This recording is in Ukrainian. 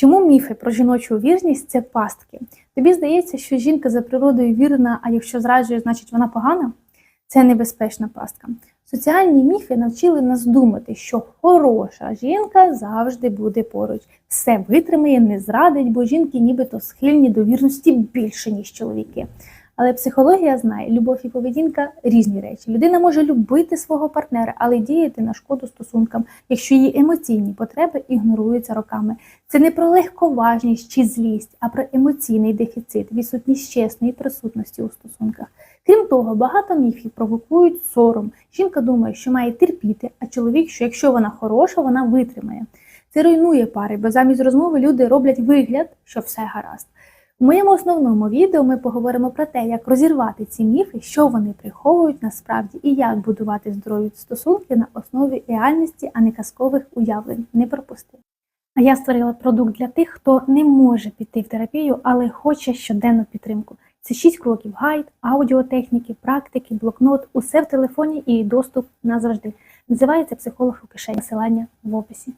Чому міфи про жіночу вірність це пастки? Тобі здається, що жінка за природою вірна, а якщо зраджує, значить вона погана? Це небезпечна пастка. Соціальні міфи навчили нас думати, що хороша жінка завжди буде поруч, все витримає, не зрадить, бо жінки нібито схильні до вірності більше, ніж чоловіки. Але психологія знає, любов і поведінка різні речі. Людина може любити свого партнера, але діяти на шкоду стосункам, якщо її емоційні потреби ігноруються роками. Це не про легковажність чи злість, а про емоційний дефіцит, відсутність чесної присутності у стосунках. Крім того, багато міфів провокують сором. Жінка думає, що має терпіти, а чоловік, що якщо вона хороша, вона витримає. Це руйнує пари, бо замість розмови люди роблять вигляд, що все гаразд. У моєму основному відео ми поговоримо про те, як розірвати ці міфи, що вони приховують насправді, і як будувати здорові стосунки на основі реальності, а не казкових уявлень. Не пропусти. А я створила продукт для тих, хто не може піти в терапію, але хоче щоденну підтримку. Це 6 кроків: гайд, аудіотехніки, практики, блокнот, усе в телефоні і доступ назавжди. Називається психолог у кишені. Посилання в описі.